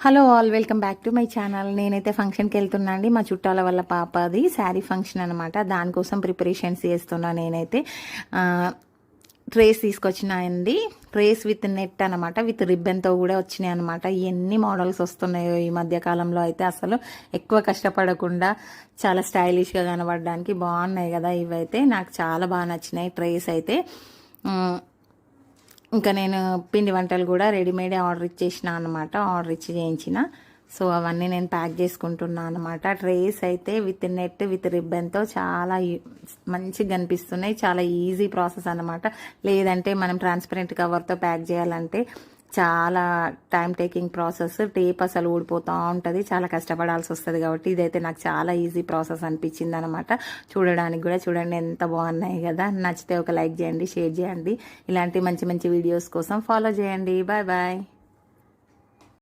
Hello all welcome back to my channel నేనైతే ఫంక్షన్కి వెళ్తున్నా అండి. మా చుట్టాల వల్ల పాపది శారీ ఫంక్షన్ అనమాట దానికోసం ప్రిపరేషన్స్ చేస్తున్నా నేనైతే. ట్రేస్ తీసుకొచ్చినాయండి. ట్రేస్ విత్ నెట్ అనమాట విత్ రిబ్బన్తో కూడా వచ్చినాయి అనమాట ఎన్ని మోడల్స్ వస్తున్నాయో ఈ మధ్య కాలంలో అయితే అసలు ఎక్కువ కష్టపడకుండా చాలా స్టైలిష్గా కనబడడానికి బాగున్నాయి కదా ఇవైతే. నాకు చాలా బాగా నచ్చినాయి ట్రేస్ అయితే. ఇంకా నేను పిండి వంటలు కూడా రెడీమేడ్ ఆర్డర్ ఇచ్చేసిన అనమాట ఆర్డర్ ఇచ్చి చేయించిన. సో అవన్నీ నేను ప్యాక్ చేసుకుంటున్నా అనమాట ట్రేస్ అయితే విత్ నెట్ విత్ రిబ్బన్తో చాలా ఈ- మంచిగా కనిపిస్తున్నాయి. చాలా ఈజీ ప్రాసెస్ అనమాట లేదంటే మనం ట్రాన్స్పరెంట్ కవర్తో ప్యాక్ చేయాలంటే చాలా టైం టేకింగ్ ప్రాసెస్ టేప్ అసలు ఊడిపోతూ ఉంటుంది. చాలా కష్టపడాల్సి వస్తుంది కాబట్టి ఇదైతే నాకు చాలా ఈజీ ప్రాసెస్ అనిపించింది అనమాట చూడడానికి కూడా చూడండి ఎంత బాగున్నాయి కదా. నచ్చితే ఒక లైక్ చేయండి షేర్ చేయండి. ఇలాంటి మంచి మంచి వీడియోస్ కోసం ఫాలో చేయండి. Bye bye